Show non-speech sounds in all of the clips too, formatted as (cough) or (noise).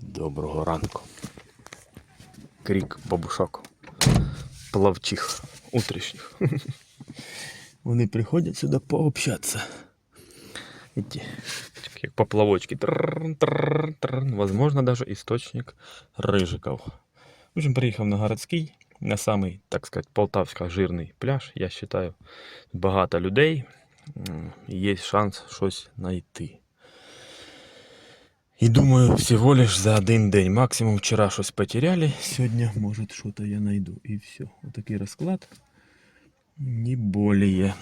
Доброго ранку. Крік бабушок. Плавчих утрішніх. (laughs) Вони приходять сюди пообщатися. Як поплавочки. Возможно, даже источник рыжиков. В общем, приїхав на городський, на самий, так сказать, полтавсько жирний пляж. Я вважаю, багато людей. Є шанс щось знайти. И думаю, всего лишь за один день. Максимум вчера щось потеряли, сегодня, может, что-то я найду. И все. Вот такой расклад. Не более.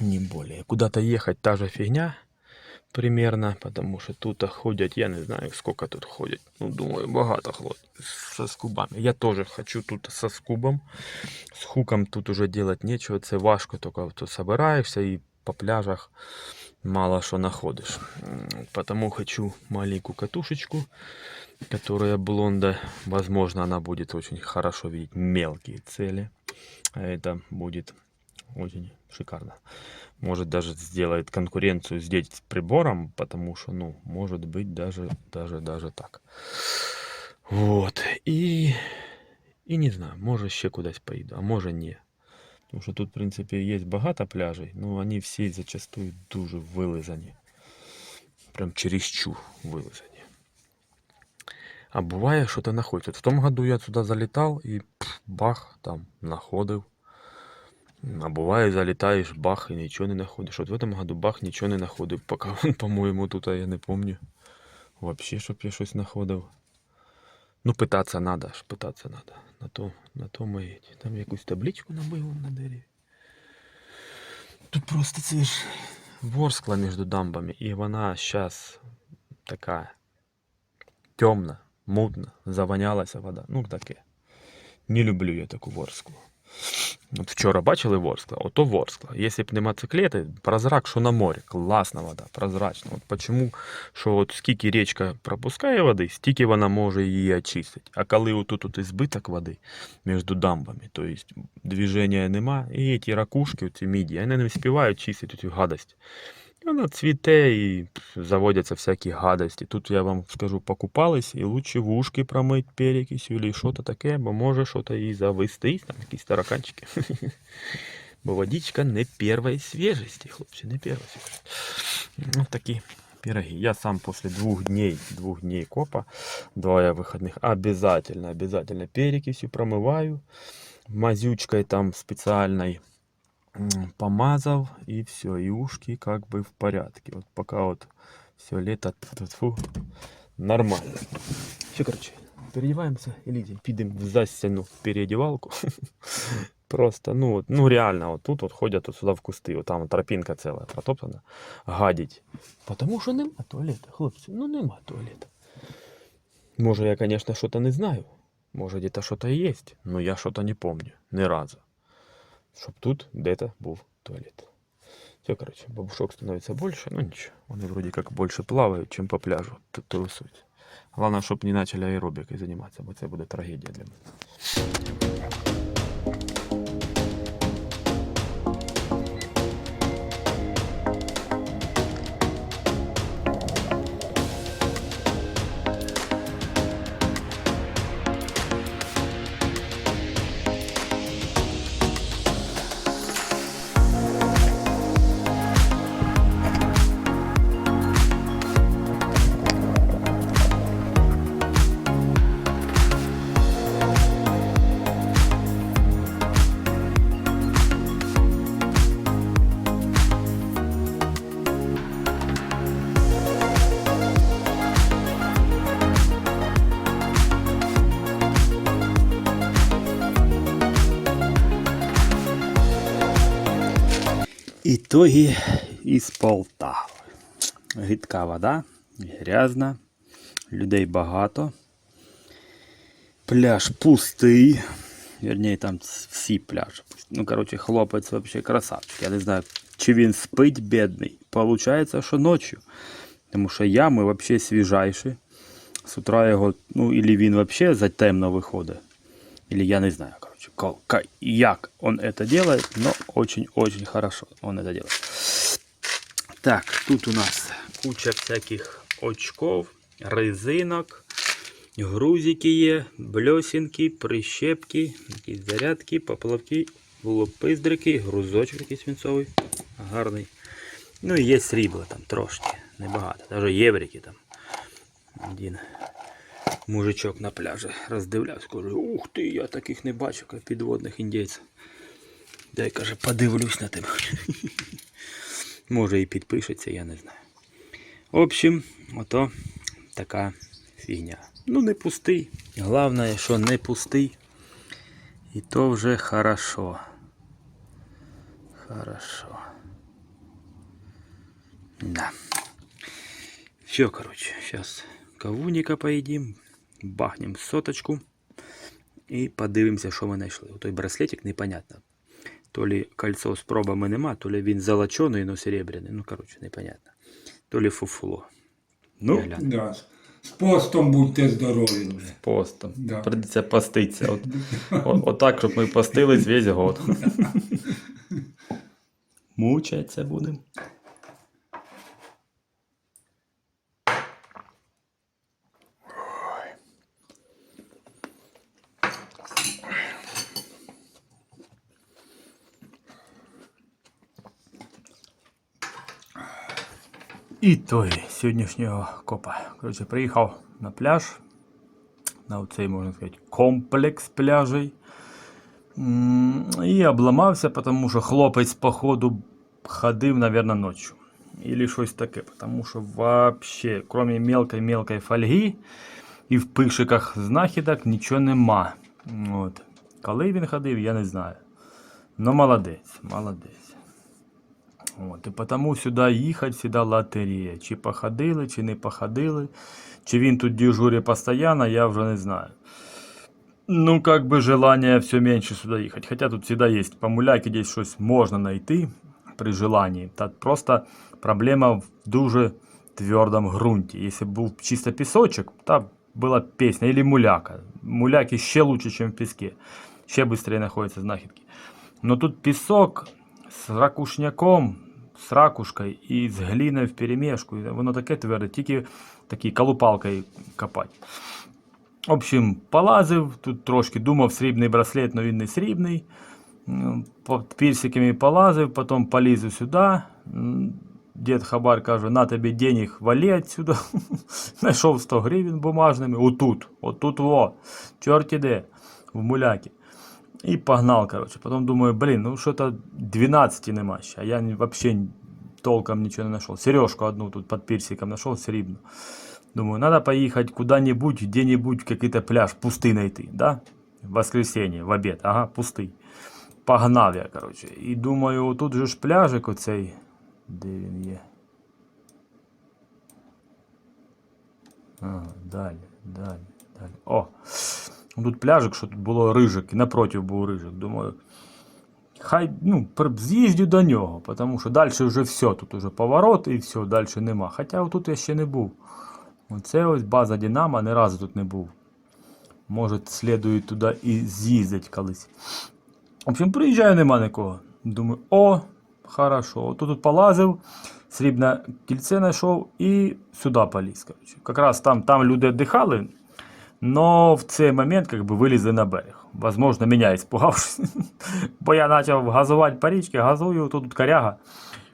Не более. Куда-то ехать та же фигня примерно, потому что тут ходят, я не знаю, сколько тут ходят. Ну, думаю, багато ходять со скубами. Я тоже хочу тут со скубом. С хуком тут уже делать нечего. Це важко, только тут собираешься и по пляжах мало что находишь. Потому хочу маленькую катушечку, которая блонда. Возможно, она будет очень хорошо видеть мелкие цели. А это будет очень шикарно. Может даже сделает конкуренцию здесь с прибором, потому что, ну, может быть даже, даже, даже так. Вот. И, и не знаю, може ще кудись поїду, а може ні. Тому що тут, в принципі, є багато пляжей, але вони всі зачастую дуже вилизані. Прям чересчур вилизані. А буває, що ти знаходиш. В тому году я сюди залітав і бах, там знаходив. А буває, залітаєш, бах, і нічого не знаходиш. От в цьому году бах, нічого не знаходив. Поки, по-моєму, тут я не пам'ятаю. Вообще, щоб я щось знаходив. Ну, питатися треба, ж питатися треба. На то, на то ми є. Там якусь табличку набив на дереві. Тут просто це ж ворскла між дамбами, і вона зараз така темна, мутна, завонялася вода. Ну, таке. Не люблю я таку ворсклу. От вчора бачили ворскла? Ото ворскла. Якщо б нема циклети, прозрак, що на морі. Класна вода, прозрачна. От почому, що от скільки річка пропускає води, стільки вона може її очистити. А коли отут от збиток води між дамбами, то є движення нема, і ці ракушки, ці міді, вони не встигають чистити цю гадость. І вона цвіте і пф, заводяться всякі гадості. Тут я вам скажу, покупались і лучше вушки промить перекисью или що-то таке, бо може щось і завести, там якісь тараканчики. (laughs) Бо водичка не першої свіжості, хлопці, не першої свіжості. Ну, такі пироги. Я сам после двух дней, двух дней копа, двое выходных, обязательно, обязательно перекисью промываю, мазючкой там специальной м, помазал, и все, и ушки как бы в порядке. Вот пока вот все лето, тьфу, нормально. Все, короче, переодеваемся и. Підем в засяну переодевалку. (laughs) Просто, ну, от, ну реально, вот тут вот ходят вот сюда в кусты, вот там тропинка целая протоптана, гадить. Потому що нема туалета, хлопці, ну нема туалета. Може, я, конечно, что-то не знаю. Може, где-то что-то есть, но я что-то не помню, ни разу. Чтоб тут де-то був туалет. Все, короче, бабушок становится больше, ну ничего. Они вроде как больше плавают, чем по пляжу тут тусують. Главное, щоб не начали аэробикой заниматься, бо це буде трагедія для мене. Ітоги із Полтави. Гидка вода, грязна, людей багато. Пляж пустий. Вірніше, там всі пляжі. Ну, коротше, хлопець взагалі красавчик. Я не знаю, чи він спить, бідний. Получається, що ночі. Тому що ями взагалі свіжайші. З утра його, ну, ілі він взагалі затемно виходить. Или я не знаю, короче, ка- ка- як он это делает, но очень-очень хорошо он это делает. Так, тут у нас куча всяких очков, резинок, Грузики є, бльосінки, прищепки, якісь зарядки, поплавки, лопиздрики, грузочок якийсь свинцовий, гарний. Ну і є срібло там трошки, небагато. Навіть єврики там. Один мужичок на пляжі роздивлявся, каже, ух ти, я таких не бачу, як підводних індійців. Дай каже, подивлюсь на тебе. (laughs) Може і підпишеться, я не знаю. В общем, ото така фігня. Ну, не пустий. Головне, що не пустий. І то вже хорошо. Хорошо. Да. Все, короче, сейчас кавуника поїдім, бахнем соточку і подивимося, що ми знайшли. Той браслетик непонятно. То ли кольцо з пробами нема, то ли він золочений, но серебряний. Ну, короче, непонятно. То ли фуфло. Ну, да. З постом будьте здорові вже. постом. Да. Придеться поститися. От, (laughs) от, отак, щоб ми постились весь год. (laughs) Мучаться будемо. І той сьогоднішнього копа. Коротше, приїхав на пляж. На цей, можна сказати, комплекс пляжей. І обламався, тому що хлопець, походу, ходив, мабуть, ночі. Или щось таке, тому що вообще, кроме мелкої-мелкої фольги і в пишиках знахідок нічого нема. От. Коли він ходив, я не знаю. Ну, молодець, молодець. От, і тому сюди їхати всегда лотерея. Чи походили, чи не походили. Чи він тут дежурить постійно, я вже не знаю. Ну, как бы желание все меньше сюда ехать. Хотя тут всегда есть помуляки, здесь щось можно найти при желании. Та просто проблема в дуже твердом грунте. Если был чисто песочек, та была песня. Или муляка. Муляки ще лучше, чем в песке. Ще быстрее находятся знахідки. Но тут песок с ракушняком, с ракушкой и с глиной в перемешку. Воно таке тверде, тільки такий колупалкою копати. В общем, полазив, тут трошки думав срібний браслет, але він не срібний. М, Під пірсиками полазив, потім полізу сюди. Дід Хабар каже, на тобі денег вали отсюда. (laughs) Знайшов 100 гривень бумажними. Отут, отут во, чорті де, в муляки. І погнал, короче. Потім думаю, блін, ну що-то 12 нема ще. А я ні- вообще толком нічого не знайшов. Сережку одну тут під пірсиком знайшов срібну. Думаю, надо поехать куда-нибудь, где-нибудь какой-то пляж пустый найти, да? В воскресенье, в обед, ага, пустий. Погнав я, короче. І думаю, тут же ж пляжик оцей. Де він є? Ага, далі, далі, далі. О! Тут пляжик, що тут було рижик, і напротив був рижик. Думаю, хай ну, з'їздю до нього, тому що далі вже все, тут уже поворот і все, далі нема. Хоча тут я ще не був. Оце ось база Динамо, ні разу тут не був. Може, слідує туди і з'їздить колись. В общем, приїжджаю, нема нікого. Думаю, о, хорошо. От тут полазив, срібне кільце знайшов і сюди поліз. Короче. Якраз там, там люди віддихали, но в цей момент как бы вилізли на берег. Возможно, меня испугавшись. (laughs) Бо я почав газувати по річці, газую, тут, коряга.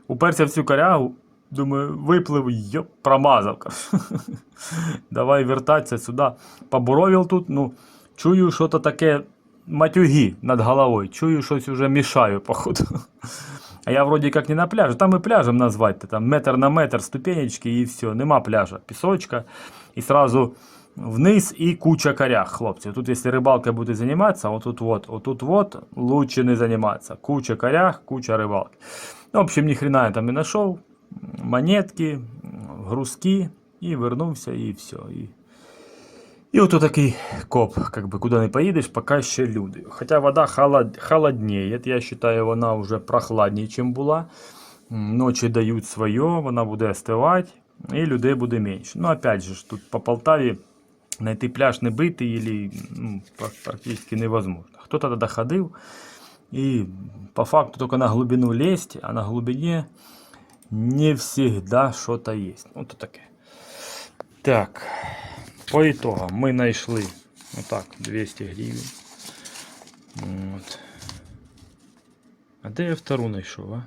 Уперся в цю корягу, думаю, виплив, йоп, промазав. (laughs) Давай вертатися сюди. Поборовив тут, ну, чую, що то таке матюги над головою. Чую, щось уже мішаю, походу. (laughs) А я вроді як не на пляжі, там і пляжем назвати, там метр на метр ступенечки і все, нема пляжа, пісочка. І сразу вниз і куча коряг, хлопці. Тут, якщо рибалка буде займатися, отут вот, отут вот, лучше не займатися. Куча коряг, куча рибалки. Ну, в общем, ні хрена я там не знайшов. Монетки, грузки, і вернувся, і все. І, і от такий коп, как бы, куди не поїдеш, поки ще люди. Хоча вода холод, холодніє, я вважаю, вона вже прохладніше, ніж була. М, Ночі дають своє, вона буде остивати, і людей буде менше. Ну, опять же, ж, тут по Полтаві знайти пляж не битий, или, ну, пр- практично невозможно. Хто-то тоді ходив, і по факту только на глубину лезть, а на глубине не всегда что-то есть. Ну, то таке. Так. по итогам ми знайшли отак 200 гривень. От. А де я втору знайшов, а?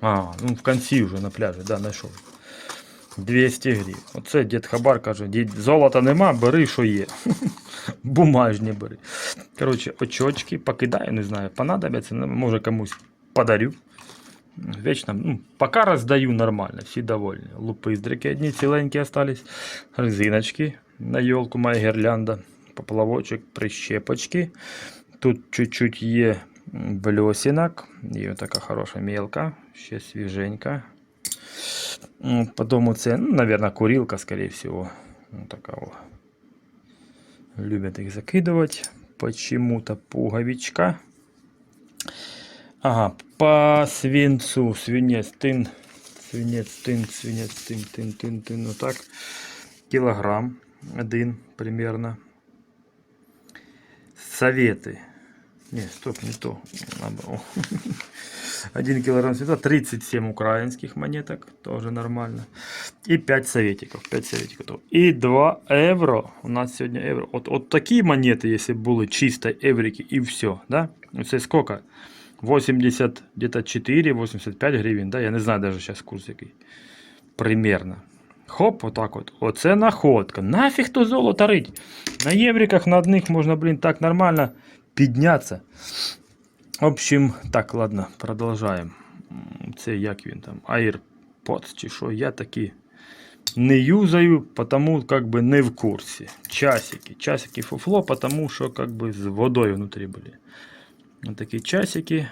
А, ну в кінці вже на пляжі, да, знайшов. 200 гривень. Оце дід Хабар каже, «Дід, золота нема, бери, що є. (laughs) Бумажні бери. Коротше, очочки покидаю, не знаю, понадобляться, ну, може комусь подарю. Вечно, ну, пока роздаю нормально, всі довольні. Лупиздрики одні ціленькі остались, резиночки на елку моя гірлянда, поплавочок, прищепочки. Тут чуть-чуть є м, блесінок, і така хороша мелка, ще свіженька. Потом це, ну, наверное, курилка, скорее всего. Вот такого. Любят их закидывать. Почему-то пуговичка. Ага, по свинцу. Свинец, тын. Свинец, тын, свинец, тын, тын, тын, тын. Вот так. Килограмм. Один примерно. Советы. Не, стоп, не то. Набрал. (laughs) 1 килограмм света, 37 украинских монеток, тоже нормально. И 5 советиков, 5 советиков. И 2 евро, у нас сегодня евро. Вот, вот такие монеты, если были чисто еврики и все, да? Это сколько? 80, где-то 4, 85 гривен, да? Я не знаю даже сейчас курс який. Примерно. Хоп, отак от. Оце находка. Нафіг то золото рить. На євриках на одних можна, блін, так нормально підняться. В общем, так, ладно, продовжаємо. М, Це як він там, AirPods чи що, я такі не юзаю, потому как бы не в курсі. Часики. Часики фуфло, потому що как бы з водою внутрі були. Вот такі часики.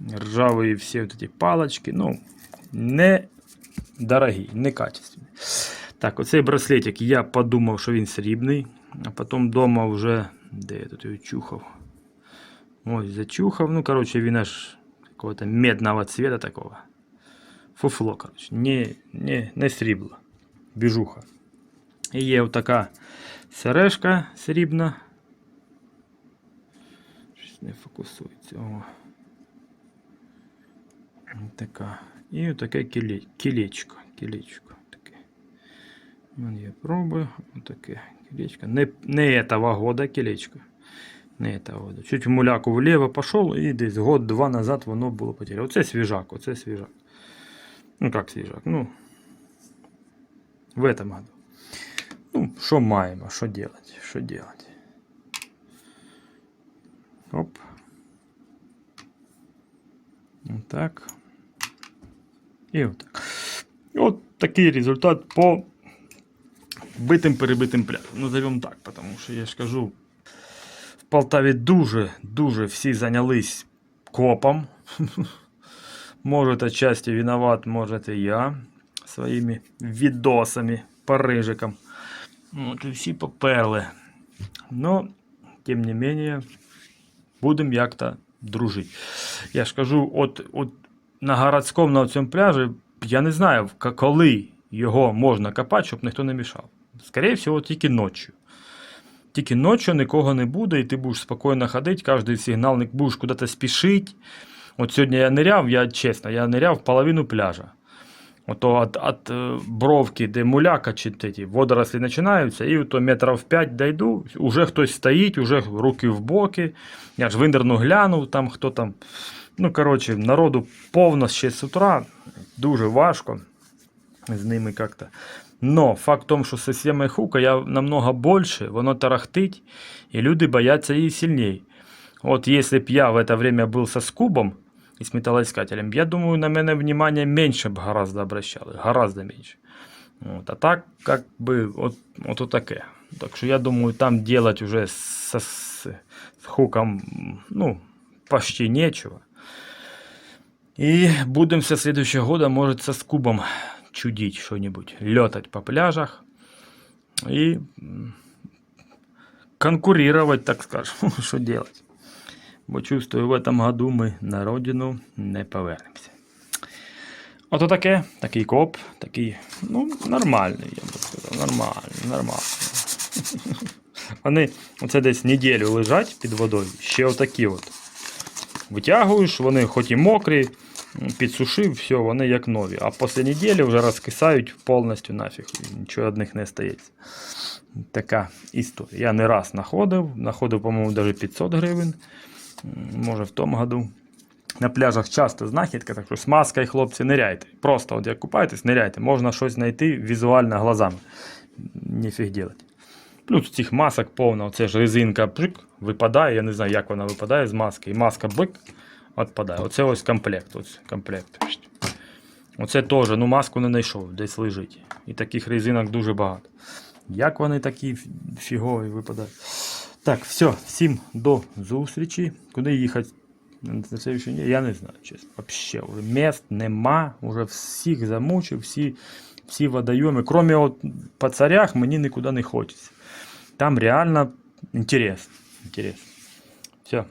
Ржавые всі вот эти палочки. Ну, не дорогі, не качественні. Так, оцей браслетик я подумав, що він срібний, а потім вдома вже. Де я тут його чухав? Ось, зачухав. Ну, короче, він аж какого-то медного цвета такого. Фуфло, короче. Не, не, не срібло. Біжуха. І є отака сережка срібна. Щось не фокусується. О. Така. І отаке кіле, кілечко. Кілечко. Таке. Вон я пробую. Отаке кілечко. Не, не этого года кілечко. Не этого года. Чуть в муляку вліво пішов і десь год-два назад воно було потеряно. Оце свіжак, оце свіжак. Ну як свіжак? Ну. В этом году. Ну, що маємо, що делать, що делать. Оп. Так. І отак. От такий результат по битим перебитим пляжам. Ну, назовем так, тому що я ж кажу, в Полтаві дуже-дуже всі зайнялись копом. Может, отчасти виноват, может и я своими відосами, парижиком. От і всі поперли. Но, тем не менее, будемо як-то дружити. Я ж кажу, от, от на городському на цьому пляжі, я не знаю, коли його можна копати, щоб ніхто не мішав. Скоріше всього, тільки ночі. Тільки ночі нікого не буде, і ти будеш спокійно ходити, кожен сигналник будеш куди-то спішити. От сьогодні я ниряв, я чесно, я ниряв половину пляжа. Ото от, от е, бровки, де муляка чи ті водорослі починаються, і то метрів 5 дойду, уже хтось стоїть, уже руки в боки. Я ж винерну глянув, там хто там. Ну, коротше, народу повно ще з утра, дуже важко з ними як-то. Но факт в тому, що система хука я намного більше, воно тарахтить, і люди бояться її сильніше. От если б я в это время был со скубом и с металлоискателем, я думаю, на меня внимание меньше бы гораздо обращали, гораздо меньше. Вот, а так, как бы, вот, вот, вот таке. Так что я думаю, там делать уже со, с, с хуком, ну, почти нечего. И будем со следующего года, может, со скубом чудить что-нибудь, летать по пляжах и конкурировать, так скажем, (laughs) что делать. Бо чувствую, в этом году ми на родину не повернемося. Ото таке, такий коп, такий, ну, нормальний, я би сказав, нормальний, нормальний. (laughs) Вони оце десь неділю лежать під водою, ще отакі от. Витягуєш, вони хоч і мокрі, підсушив, все, вони як нові. А після неділі вже розкисають повністю нафіг. Нічого від них не стається. Така історія. Я не раз знаходив, знаходив, по-моєму, навіть 500 гривень. Може, в тому году. На пляжах часто знахідка, так що смазка і хлопці, ниряйте. Просто от як купаєтесь, ниряйте. Можна щось знайти візуально глазами. Ніфіг делать. Плюс цих масок повно, це ж резинка прик, випадає, я не знаю, як вона випадає з маски. І маска бик, відпадає. Оце ось комплект. Ось комплект. Оце теж, ну маску не знайшов, десь лежить. І таких резинок дуже багато. Як вони такі фігові випадають. Так, все, всім до зустрічі. Куди їхати? На следующий день, я не знаю, чесно. Вообще, мест нема, уже всіх замучив, всі, всі водойоми. Кроме от по царях мені нікуди не хочеться. Там реально. Інтересно. Все.